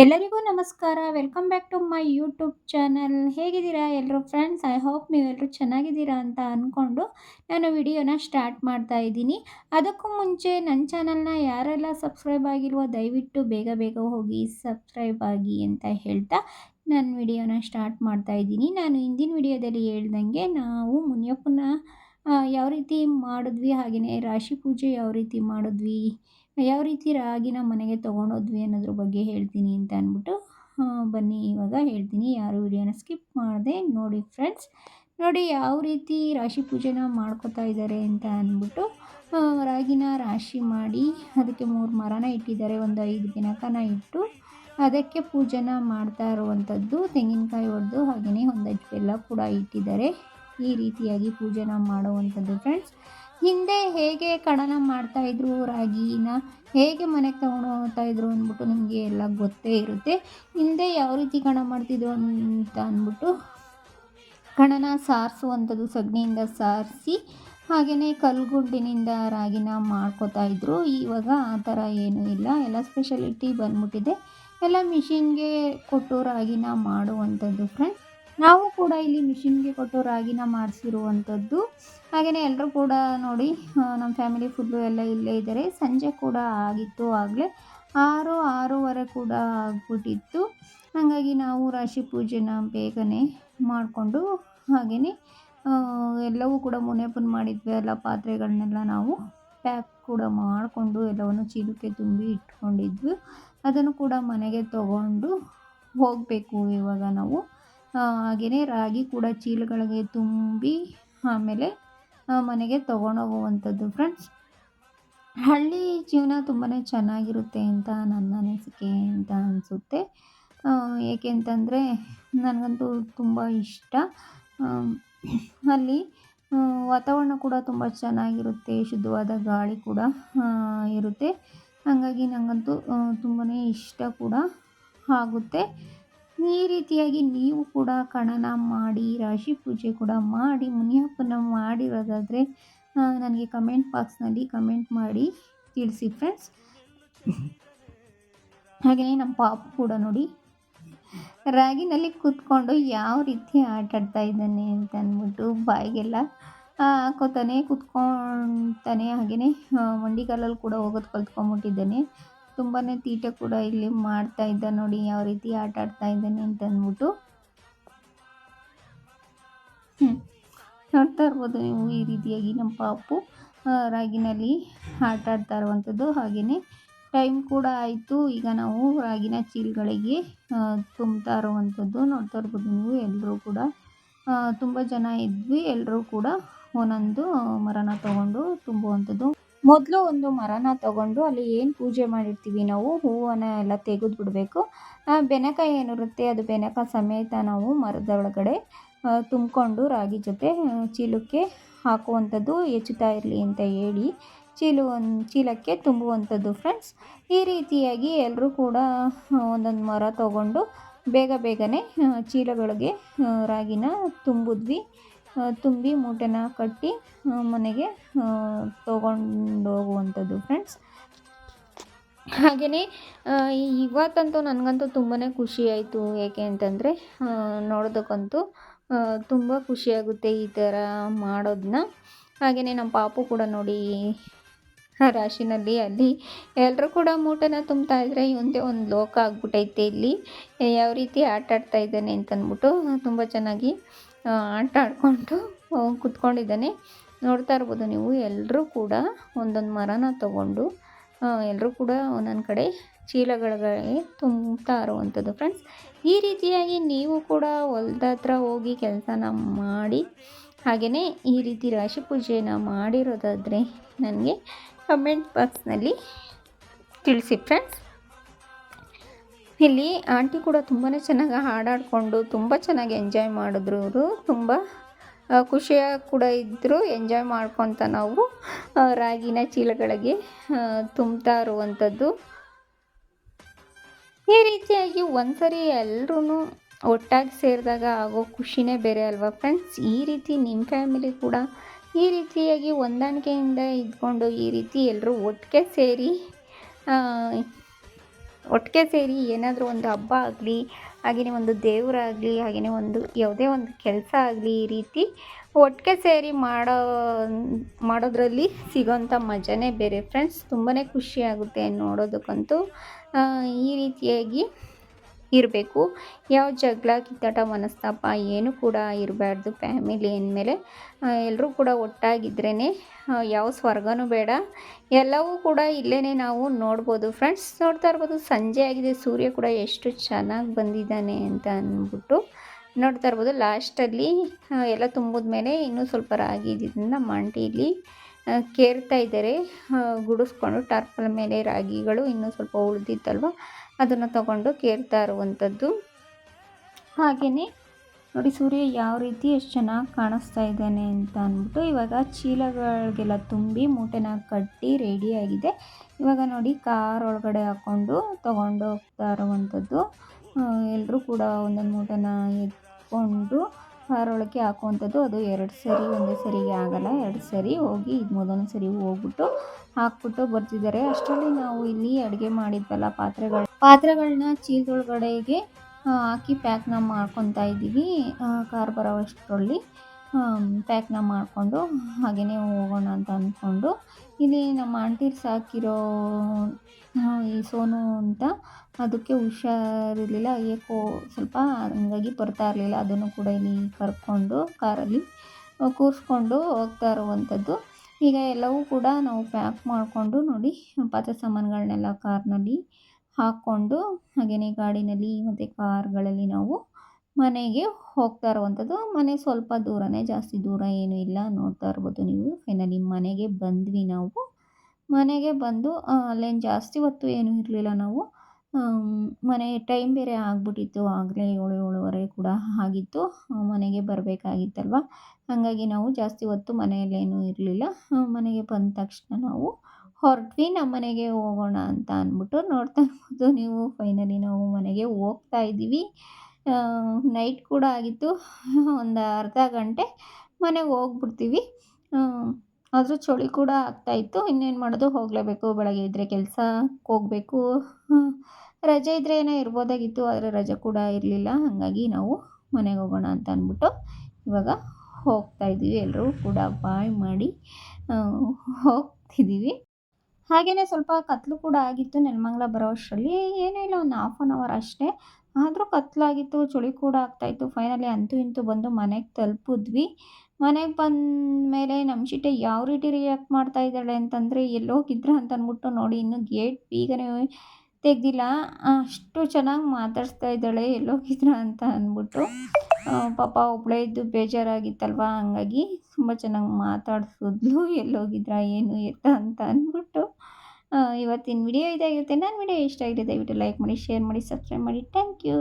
ಎಲ್ಲರಿಗೂ ನಮಸ್ಕಾರ. Welcome back to my YouTube channel ಹೇಗಿದ್ದೀರಾ ಎಲ್ಲರೂ ಫ್ರೆಂಡ್ಸ್ ಐ ಹೋಪ್ ನೀವೆಲ್ಲರೂ ಚೆನ್ನಾಗಿದ್ದೀರಾ ಅಂತ ಅಂದ್ಕೊಂಡು ನಾನು ವಿಡಿಯೋನ ಸ್ಟಾರ್ಟ್ ಮಾಡ್ತಾ ಇದ್ದೀನಿ. ಅದಕ್ಕೂ ಮುಂಚೆ ನನ್ನ ಚಾನಲ್ನ ಯಾರೆಲ್ಲ ಸಬ್ಸ್ಕ್ರೈಬ್ ಆಗಿಲ್ವೋ ದಯವಿಟ್ಟು ಬೇಗ ಬೇಗ ಹೋಗಿ ಸಬ್ಸ್ಕ್ರೈಬ್ ಆಗಿ ಅಂತ ಹೇಳ್ತಾ ನಾನು ವಿಡಿಯೋನ ಸ್ಟಾರ್ಟ್ ಮಾಡ್ತಾ ಇದ್ದೀನಿ. ನಾನು ಹಿಂದಿನ ವಿಡಿಯೋದಲ್ಲಿ ಹೇಳ್ದಂಗೆ ನಾವು ಮುನಿಯಪ್ಪನ ಯಾವ ರೀತಿ ಮಾಡಿದ್ವಿ ಹಾಗೆಯೇ ರಾಶಿ ಪೂಜೆ ಯಾವ ರೀತಿ ಮಾಡಿದ್ವಿ ಯಾವ ರೀತಿ ರಾಗಿನ ಮನೆಗೆ ತೊಗೊಂಡೋದ್ವಿ ಅನ್ನೋದ್ರ ಬಗ್ಗೆ ಹೇಳ್ತೀನಿ ಅಂತ ಅಂದ್ಬಿಟ್ಟು ಬನ್ನಿ ಇವಾಗ ಹೇಳ್ತೀನಿ. ಯಾರು ವಿಡಿಯೋನ ಸ್ಕಿಪ್ ಮಾಡಿದೆ ನೋಡಿ ಫ್ರೆಂಡ್ಸ್. ನೋಡಿ ಯಾವ ರೀತಿ ರಾಶಿ ಪೂಜೆನ ಮಾಡ್ಕೋತಾ ಇದ್ದಾರೆ ಅಂತ ಅಂದ್ಬಿಟ್ಟು ರಾಗಿನ ರಾಶಿ ಮಾಡಿ ಅದಕ್ಕೆ ಮೂರು ಮರನ ಇಟ್ಟಿದ್ದಾರೆ. ಒಂದು ಐದು ದಿನಕನ ಇಟ್ಟು ಅದಕ್ಕೆ ಪೂಜೆನ ಮಾಡ್ತಾ ಇರುವಂಥದ್ದು ತೆಂಗಿನಕಾಯಿ ಹೊಡೆದು ಹಾಗೆಯೇ ಒಂದು ಬೆಲ್ಲ ಕೂಡ ಇಟ್ಟಿದ್ದಾರೆ. ಈ ರೀತಿಯಾಗಿ ಪೂಜೆನ ಮಾಡುವಂಥದ್ದು ಫ್ರೆಂಡ್ಸ್. ಹಿಂದೆ ಹೇಗೆ ಕಡನ ಮಾಡ್ತಾಯಿದ್ರು ರಾಗಿನ, ಹೇಗೆ ಮನೆಗೆ ತಗೊಂಡು ಹೋಗ್ತಾ ಇದ್ರು ಅಂದ್ಬಿಟ್ಟು ನಿಮಗೆ ಎಲ್ಲ ಗೊತ್ತೇ ಇರುತ್ತೆ. ಹಿಂದೆ ಯಾವ ರೀತಿ ಕಣ ಮಾಡ್ತಿದ್ರು ಅಂತ ಅಂದ್ಬಿಟ್ಟು ಕಣನ ಸಾರಿಸುವಂಥದ್ದು ಸಗಣಿಯಿಂದ ಸಾರಿಸಿ ಹಾಗೆಯೇ ಕಲ್ಗುಂಡಿನಿಂದ ರಾಗಿನ ಮಾಡ್ಕೋತಾ ಇದ್ರು. ಇವಾಗ ಆ ಥರ ಏನೂ ಇಲ್ಲ. ಎಲ್ಲ ಸ್ಪೆಷಾಲಿಟಿ ಬಂದ್ಬಿಟ್ಟಿದೆ. ಎಲ್ಲ ಮಿಷಿನ್ಗೆ ಕೊಟ್ಟು ರಾಗಿನ ಮಾಡುವಂಥದ್ದು ಫ್ರೆಂಡ್ಸ್ ನಾವು ಕೂಡ ಇಲ್ಲಿ ಮಿಷಿನ್ಗೆ ಕೊಟ್ಟು ರಾಗಿನ ಮಾಡಿಸಿರುವಂಥದ್ದು. ಹಾಗೆಯೇ ಎಲ್ಲರೂ ಕೂಡ ನೋಡಿ ನಮ್ಮ ಫ್ಯಾಮಿಲಿ ಫುಲ್ಲು ಎಲ್ಲ ಇಲ್ಲೇ ಇದ್ದಾರೆ. ಸಂಜೆ ಕೂಡ ಆಗಿತ್ತು ಆಗಲೇ. ಆರು, ಆರೂವರೆ ಕೂಡ ಆಗ್ಬಿಟ್ಟಿತ್ತು. ಹಾಗಾಗಿ ನಾವು ರಾಶಿ ಪೂಜೆನ ಬೇಗನೆ ಮಾಡಿಕೊಂಡು ಹಾಗೆಯೇ ಎಲ್ಲವೂ ಕೂಡ ಮುನೆಪನ್ ಮಾಡಿದ್ವಿ. ಎಲ್ಲ ಪಾತ್ರೆಗಳನ್ನೆಲ್ಲ ನಾವು ಪ್ಯಾಕ್ ಕೂಡ ಮಾಡಿಕೊಂಡು ಎಲ್ಲವನ್ನು ಚೀಲಕ್ಕೆ ತುಂಬಿ ಇಟ್ಕೊಂಡಿದ್ವಿ. ಅದನ್ನು ಕೂಡ ಮನೆಗೆ ತಗೊಂಡು ಹೋಗಬೇಕು ಇವಾಗ ನಾವು. ಹಾಗೆಯೇ ರಾಗಿ ಕೂಡ ಚೀಲಗಳಿಗೆ ತುಂಬಿ ಆಮೇಲೆ ಮನೆಗೆ ತೊಗೊಂಡೋಗುವಂಥದ್ದು ಫ್ರೆಂಡ್ಸ್ ಹಳ್ಳಿ ಜೀವನ ತುಂಬಾ ಚೆನ್ನಾಗಿರುತ್ತೆ ಅಂತ ನನ್ನ ಅನಿಸಿಕೆ ಅಂತ ಅನಿಸುತ್ತೆ. ಏಕೆಂತಂದರೆ ನನಗಂತೂ ತುಂಬ ಇಷ್ಟ. ಅಲ್ಲಿ ವಾತಾವರಣ ಕೂಡ ತುಂಬ ಚೆನ್ನಾಗಿರುತ್ತೆ, ಶುದ್ಧವಾದ ಗಾಳಿ ಕೂಡ ಇರುತ್ತೆ. ಹಾಗಾಗಿ ನನಗಂತೂ ತುಂಬಾ ಇಷ್ಟ ಕೂಡ ಆಗುತ್ತೆ. ಈ ರೀತಿಯಾಗಿ ನೀವು ಕೂಡ ಕಣನ ಮಾಡಿ, ರಾಶಿ ಪೂಜೆ ಕೂಡ ಮಾಡಿ, ಮುನಿಯಪ್ಪನ ಮಾಡಿರೋದಾದರೆ ನನಗೆ ಕಮೆಂಟ್ ಬಾಕ್ಸ್ನಲ್ಲಿ ಕಮೆಂಟ್ ಮಾಡಿ ತಿಳಿಸಿ ಫ್ರೆಂಡ್ಸ್ ಹಾಗೆಯೇ ನಮ್ಮ ಪಾಪು ಕೂಡ ನೋಡಿ, ರಾಗಿನಲ್ಲಿ ಕೂತ್ಕೊಂಡು ಯಾವ ರೀತಿ ಆಟ ಆಡ್ತಾ ಇದ್ದಾನೆ ಅಂತ ಅಂದ್ಬಿಟ್ಟು ಬಾಯಿಗೆಲ್ಲ ಹಾಕೋತಾನೆ, ಕೂತ್ಕೊತಾನೆ, ಹಾಗೆಯೇ ಮಂಡಿಗಾಲಲ್ಲಿ ಕೂಡ ಹೋಗೋದು ಕಲ್ತ್ಕೊಂಡ್ಬಿಟ್ಟಿದ್ದಾನೆ. ತುಂಬಾ ತೀಟೆ ಕೂಡ ಇಲ್ಲಿ ಮಾಡ್ತಾ ಇದ್ದ ನೋಡಿ, ಯಾವ ರೀತಿ ಆಟ ಆಡ್ತಾ ಇದ್ದಾನೆ ಅಂತ ಅಂದ್ಬಿಟ್ಟು. ನೋಡ್ತಾ ಇರ್ಬೋದು ನೀವು ಈ ರೀತಿಯಾಗಿ ನಮ್ಮ ಪಾಪು ರಾಗಿನಲ್ಲಿ ಆಟ ಆಡ್ತಾ ಇರುವಂಥದ್ದು. ಹಾಗೆಯೇ ಟೈಮ್ ಕೂಡ ಆಯಿತು. ಈಗ ನಾವು ರಾಗಿನ ಚೀಲಗಳಿಗೆ ತುಂಬ್ತಾ ಇರುವಂಥದ್ದು ನೋಡ್ತಾ ಇರ್ಬೋದು ನೀವು ಎಲ್ಲರೂ ಕೂಡ. ತುಂಬ ಜನ ಇದ್ವಿ. ಎಲ್ಲರೂ ಕೂಡ ಒಂದೊಂದು ಮರನ ತಗೊಂಡು ತುಂಬುವಂಥದ್ದು. ಮೊದಲು ಒಂದು ಮರನ ತಗೊಂಡು ಅಲ್ಲಿ ಏನು ಪೂಜೆ ಮಾಡಿರ್ತೀವಿ ನಾವು, ಹೂವನ್ನು ಎಲ್ಲ ತೆಗೆದು ಬಿಡಬೇಕು. ಬೆನಕಾಯಿ ಏನಿರುತ್ತೆ ಅದು ಬೆನಕ ಸಮೇತ ನಾವು ಮರದ ಒಳಗಡೆ ತುಂಬಿಕೊಂಡು ರಾಗಿ ಜೊತೆ ಚೀಲಕ್ಕೆ ಹಾಕುವಂಥದ್ದು ಹೆಚ್ಚುತ್ತಾ ಇರಲಿ ಅಂತ ಹೇಳಿ ಚೀಲ ಚೀಲಕ್ಕೆ ತುಂಬುವಂಥದ್ದು ಫ್ರೆಂಡ್ಸ್ ಈ ರೀತಿಯಾಗಿ ಎಲ್ಲರೂ ಕೂಡ ಒಂದೊಂದು ಮರ ತಗೊಂಡು ಬೇಗ ಬೇಗನೆ ಚೀಲಗಳಿಗೆ ರಾಗಿನ ತುಂಬಿದ್ವಿ. ತುಂಬಿ ಮೂಟೆನ ಕಟ್ಟಿ ಮನೆಗೆ ಹೋಗುವಂಥದ್ದು ಫ್ರೆಂಡ್ಸ್ ಹಾಗೆಯೇ ಇವತ್ತಂತೂ ನನಗಂತೂ ತುಂಬಾ ಖುಷಿ ಆಯಿತು. ಏಕೆ ಅಂತಂದರೆ ನೋಡೋದಕ್ಕಂತೂ ತುಂಬ ಖುಷಿಯಾಗುತ್ತೆ ಈ ಥರ ಮಾಡೋದನ್ನ ಹಾಗೆಯೇ ನಮ್ಮ ಪಾಪು ಕೂಡ ನೋಡಿ ರಾಶಿನಲ್ಲಿ ಅಲ್ಲಿ ಎಲ್ಲರೂ ಕೂಡ ಮೂಟೆನ ತುಂಬ್ತಾ ಇದ್ದರೆ ಇವಂದೇ ಒಂದು ಲೋಕ ಆಗ್ಬಿಟ್ಟೈತೆ ಇಲ್ಲಿ. ಯಾವ ರೀತಿ ಆಟ ಆಡ್ತಾ ಇದ್ದಾನೆ ಅಂತಂದ್ಬಿಟ್ಟು ತುಂಬ ಚೆನ್ನಾಗಿ ಆಟ ಆಡಿಕೊಂಡು ಕುತ್ಕೊಂಡಿದ್ದಾನೆ. ನೋಡ್ತಾ ಇರ್ಬೋದು ನೀವು ಎಲ್ಲರೂ ಕೂಡ ಒಂದೊಂದು ಮರನ ತಗೊಂಡು ಎಲ್ಲರೂ ಕೂಡ ಒಂದೊಂದು ಕಡೆ ಚೀಲಗಳಿಗೆ ತುಂಬ್ತಾ ಇರುವಂಥದ್ದು. ಫ್ರೆಂಡ್ಸ್ ಈ ರೀತಿಯಾಗಿ ನೀವು ಕೂಡ ಹೊಲ್ದ ಹತ್ರ ಹೋಗಿ ಕೆಲಸನ ಮಾಡಿ ಹಾಗೆಯೇ ಈ ರೀತಿ ರಾಶಿ ಪೂಜೆನ ಮಾಡಿರೋದಾದರೆ ನನಗೆ ಕಮೆಂಟ್ ಬಾಕ್ಸ್ನಲ್ಲಿ ತಿಳಿಸಿ. ಫ್ರೆಂಡ್ಸ್ ಇಲ್ಲಿ ಆಂಟಿ ಕೂಡ ತುಂಬಾ ಚೆನ್ನಾಗಿ ಹಾಡಾಡಿಕೊಂಡು ತುಂಬ ಚೆನ್ನಾಗಿ ಎಂಜಾಯ್ ಮಾಡಿದ್ರು ಅವರು ತುಂಬ ಖುಷಿಯಾಗಿ ಕೂಡ ಇದ್ದರು ಎಂಜಾಯ್ ಮಾಡ್ಕೊತ ನಾವು ರಾಗಿನ ಚೀಲಗಳಿಗೆ ತುಂಬ್ತಾ ಇರುವಂಥದ್ದು ಈ ರೀತಿಯಾಗಿ ಒಂದ್ಸರಿ ಎಲ್ಲರೂ ಒಟ್ಟಾಗಿ ಸೇರಿದಾಗ ಆಗೋ ಖುಷಿನೇ ಬೇರೆ ಅಲ್ವಾ ಫ್ರೆಂಡ್ಸ್? ಈ ರೀತಿ ನಿಮ್ಮ ಫ್ಯಾಮಿಲಿ ಕೂಡ ಈ ರೀತಿಯಾಗಿ ಹೊಂದಾಣಿಕೆಯಿಂದ ಇದ್ಕೊಂಡು ಈ ರೀತಿ ಎಲ್ಲರೂ ಒಟ್ಟಿಗೆ ಸೇರಿ ಒಟ್ಟಿಗೆ ಸೇರಿ ಏನಾದರೂ ಒಂದು ಹಬ್ಬ ಆಗಲಿ ಹಾಗೆಯೇ ಒಂದು ದೇವರಾಗಲಿ ಹಾಗೆಯೇ ಒಂದು ಯಾವುದೇ ಒಂದು ಕೆಲಸ ಆಗಲಿ ಈ ರೀತಿ ಒಟ್ಟಿಗೆ ಸೇರಿ ಮಾಡೋ, ಮಾಡೋದ್ರಲ್ಲಿ ಸಿಗೋಂಥ ಮಜಾನೇ ಬೇರೆ. ಫ್ರೆಂಡ್ಸ್ ತುಂಬಾ ಖುಷಿಯಾಗುತ್ತೆ ನೋಡೋದಕ್ಕಂತೂ. ಈ ರೀತಿಯಾಗಿ ಇರಬೇಕು. ಯಾವ ಜಗಳ, ಕಿತ್ತಾಟ, ಮನಸ್ತಾಪ ಏನು ಕೂಡ ಇರಬಾರ್ದು. ಫ್ಯಾಮಿಲಿ ಅಂದಮೇಲೆ ಎಲ್ಲರೂ ಕೂಡ ಒಟ್ಟಾಗಿದ್ರೇ ಯಾವ ಸ್ವರ್ಗನೂ ಬೇಡ. ಎಲ್ಲವೂ ಕೂಡ ಇಲ್ಲೇ ನಾವು ನೋಡ್ಬೋದು. ಫ್ರೆಂಡ್ಸ್ ನೋಡ್ತಾ ಇರ್ಬೋದು. ಸಂಜೆ ಆಗಿದೆ. ಸೂರ್ಯ ಕೂಡ ಎಷ್ಟು ಚೆನ್ನಾಗಿ ಬಂದಿದ್ದಾನೆ ಅಂತ ಅಂದ್ಬಿಟ್ಟು ನೋಡ್ತಾ ಇರ್ಬೋದು. ಲಾಸ್ಟಲ್ಲಿ ಎಲ್ಲ ತುಂಬಿದ ಮೇಲೆ ಇನ್ನೂ ಸ್ವಲ್ಪ ರಾಗಿ ಇದ್ದಿದ್ದರಿಂದ ಮಂಟೀಲಿ ಕೇರ್ತಾ ಇದ್ದಾರೆ. ಗುಡಿಸ್ಕೊಂಡು ಟಾರ್ಪಲ್ ಮೇಲೆ ರಾಗಿಗಳು ಇನ್ನೂ ಸ್ವಲ್ಪ ಉಳಿದಿತ್ತಲ್ವ? ಅದನ್ನು ತಗೊಂಡು ಕೇರ್ತಾ ಇರುವಂಥದ್ದು ಹಾಗೆಯೇ ನೋಡಿ ಸೂರ್ಯ ಯಾವ ರೀತಿ ಎಷ್ಟು ಚೆನ್ನಾಗಿ ಕಾಣಿಸ್ತಾ ಇದ್ದಾನೆ ಅಂತ ಅಂದ್ಬಿಟ್ಟು ಇವಾಗ ಚೀಲಗಳಿಗೆಲ್ಲ ತುಂಬಿ ಮೂಟೆನ ಕಟ್ಟಿ ರೆಡಿಯಾಗಿದೆ ಇವಾಗ ನೋಡಿ ಕಾರ್ ಒಳಗಡೆ ಹಾಕ್ಕೊಂಡು ತೊಗೊಂಡು ಹೋಗ್ತಾ ಇರುವಂಥದ್ದು ಎಲ್ಲರೂ ಕೂಡ ಒಂದೊಂದು ಮೂಟೆನ ಎತ್ಕೊಂಡು ಒಳಗೆ ಹಾಕುವಂಥದ್ದು ಅದು ಎರಡು ಸರಿ, ಒಂದೇ ಸರಿಗೆ ಆಗಲ್ಲ. ಎರಡು ಸರಿ ಹೋಗಿ ಇದು ಮೊದಲನೇ ಸರಿ ಹೋಗ್ಬಿಟ್ಟು ಹಾಕ್ಬಿಟ್ಟು ಬರ್ತಿದ್ದಾರೆ. ಅಷ್ಟರಲ್ಲಿ ನಾವು ಇಲ್ಲಿ ಅಡುಗೆ ಮಾಡಿದ್ವಲ್ಲ ಪಾತ್ರೆಗಳು ಪಾತ್ರೆಗಳನ್ನ ಚೀಲದೊಳಗಡೆಗೆ ಹಾಕಿ ಪ್ಯಾಕ್ನ ಮಾಡ್ಕೊತಾ ಇದ್ದೀವಿ. ಕಾರ್ ಬರೋವಷ್ಟರಲ್ಲಿ ಪ್ಯಾಕ್ನ ಮಾಡಿಕೊಂಡು ಹಾಗೆಯೇ ಹೋಗೋಣ ಅಂತ ಅಂದ್ಕೊಂಡು. ಇಲ್ಲಿ ನಮ್ಮ ಆಂಟಿ ಸಾಕಿರೋ ಈ ಸೋನು ಅಂತ. ಅದಕ್ಕೆ ಹುಷಾರಿರಲಿಲ್ಲ. ಏಕೋ ಸ್ವಲ್ಪ ಹಂಗಾಗಿ ಬರ್ತಾ ಇರಲಿಲ್ಲ. ಅದನ್ನು ಕೂಡ ಇಲ್ಲಿ ಕರ್ಕೊಂಡು ಕಾರಲ್ಲಿ ಕೂರಿಸ್ಕೊಂಡು ಹೋಗ್ತಾ ಇರುವಂಥದ್ದು. ಈಗ ಎಲ್ಲವೂ ಕೂಡ ನಾವು ಪ್ಯಾಕ್ ಮಾಡಿಕೊಂಡು ನೋಡಿ, ಪಾತ್ರೆ ಸಾಮಾನುಗಳನ್ನೆಲ್ಲ ಕಾರ್ನಲ್ಲಿ ಹಾಕ್ಕೊಂಡು, ಹಾಗೆಯೇ ಗಾಡಿನಲ್ಲಿ ಮತ್ತು ಕಾರ್ಗಳಲ್ಲಿ ನಾವು ಮನೆಗೆ ಹೋಗ್ತಾ ಇರುವಂಥದ್ದು. ಮನೆ ಸ್ವಲ್ಪ ದೂರನೇ, ಜಾಸ್ತಿ ದೂರ ಏನೂ ಇಲ್ಲ. ನೋಡ್ತಾ ಇರ್ಬೋದು ನೀವು. ಫೈನಲಿ ಮನೆಗೆ ಬಂದ್ವಿ ನಾವು. ಮನೆಗೆ ಬಂದು ಅಲ್ಲೇನು ಜಾಸ್ತಿ ಹೊತ್ತು ಏನೂ ಇರಲಿಲ್ಲ ನಾವು. ಮನೆ ಟೈಮ್ ಬೇರೆ ಆಗಿಬಿಟ್ಟಿತ್ತು. ಆಗಲೇ ಏಳು, ಏಳುವರೆ ಕೂಡ ಆಗಿತ್ತು. ಮನೆಗೆ ಬರಬೇಕಾಗಿತ್ತಲ್ವ? ಹಾಗಾಗಿ ನಾವು ಜಾಸ್ತಿ ಹೊತ್ತು ಮನೆಯಲ್ಲೇನೂ ಇರಲಿಲ್ಲ. ಮನೆಗೆ ಬಂದ ತಕ್ಷಣ ನಾವು ಹೊರಟ್ವಿ. ನಮ್ಮ ಮನೆಗೆ ಹೋಗೋಣ ಅಂತ ಅಂದ್ಬಿಟ್ಟು ನೋಡ್ತಾ ಇರ್ಬೋದು. ನೀವು ಫೈನಲಿ ನಾವು ಮನೆಗೆ ಹೋಗ್ತಾ ಇದ್ದೀವಿ. ನೈಟ್ ಕೂಡ ಆಗಿತ್ತು. ಒಂದು ಅರ್ಧ ಗಂಟೆ ಮನೆಗೆ ಹೋಗ್ಬಿಡ್ತೀವಿ. ಆದರೂ ಚಳಿ ಕೂಡ ಆಗ್ತಾಯಿತ್ತು ಇನ್ನೇನು ಮಾಡೋದು? ಹೋಗಲೇಬೇಕು, ಬೆಳಗ್ಗೆ ಇದ್ದರೆ ಕೆಲಸ ಹೋಗಬೇಕು. ರಜೆ ಇದ್ದರೆ ಏನೋ ಇರ್ಬೋದಾಗಿತ್ತು, ಆದರೆ ರಜೆ ಕೂಡ ಇರಲಿಲ್ಲ. ಹಾಗಾಗಿ ನಾವು ಮನೆಗೆ ಹೋಗೋಣ ಅಂತ ಅಂದ್ಬಿಟ್ಟು ಇವಾಗ ಹೋಗ್ತಾ ಇದ್ದೀವಿ. ಎಲ್ಲರೂ ಕೂಡ ಬಾಯ್ ಮಾಡಿ ಹೋಗ್ತಿದ್ದೀವಿ. ಹಾಗೆಯೇ ಸ್ವಲ್ಪ ಕತ್ಲು ಕೂಡ ಆಗಿತ್ತು ನೆಲಮಂಗ್ಲ ಬರೋ ಅಷ್ಟರಲ್ಲಿ. ಏನೂ ಇಲ್ಲ, ಒಂದು ಹಾಫ್ ಆನ್ ಅವರ್ ಅಷ್ಟೇ. ಆದರೂ ಕತ್ಲಾಗಿತ್ತು, ಚಳಿ ಕೂಡ ಆಗ್ತಾಯಿತ್ತು ಫೈನಲಿ ಅಂತೂ ಇಂತೂ ಬಂದು ಮನೆಗೆ ತಲುಪಿದ್ವಿ. ಮನೆಗೆ ಬಂದ ಮೇಲೆ ನಮ್ಮ ಚಿಟ್ಟೆ ಯಾವ ರೀತಿ ರಿಯಾಕ್ಟ್ ಮಾಡ್ತಾ ಇದ್ದಾಳೆ ಅಂತಂದರೆ ಎಲ್ಲೋಗಿದ್ರ ಅಂತ ಅಂದ್ಬಿಟ್ಟು ನೋಡಿ, ಇನ್ನೂ ಗೇಟ್ ಬೀಗನೇ ತೆಗೆದಿಲ್ಲ. ಅಷ್ಟು ಚೆನ್ನಾಗಿ ಮಾತಾಡಿಸ್ತಾ ಇದ್ದಾಳೆ ಎಲ್ಲೋಗಿದ್ರ ಅಂತ ಅಂದ್ಬಿಟ್ಟು. ಪಾಪ ಒಬ್ಬಳೇ ಇದ್ದು ಬೇಜಾರಾಗಿತ್ತಲ್ವ? ಹಂಗಾಗಿ ತುಂಬ ಚೆನ್ನಾಗಿ ಮಾತಾಡಿಸಿದ್ಲು. ಎಲ್ಲೋಗಿದ್ರ ಏನು, ಎತ್ತ ಅಂತ ಅಂದ್ಬಿಟ್ಟು. ಇವತ್ತಿನ ವಿಡಿಯೋ ಇದಾಗಿರುತ್ತೆ. ನನ್ನ ವಿಡಿಯೋ ಇಷ್ಟ ಆಗಿದೆ ದಯವಿಟ್ಟು ಲೈಕ್ ಮಾಡಿ ಶೇರ್ ಮಾಡಿ ಸಬ್ಸ್ಕ್ರೈಬ್ ಮಾಡಿ. Thank you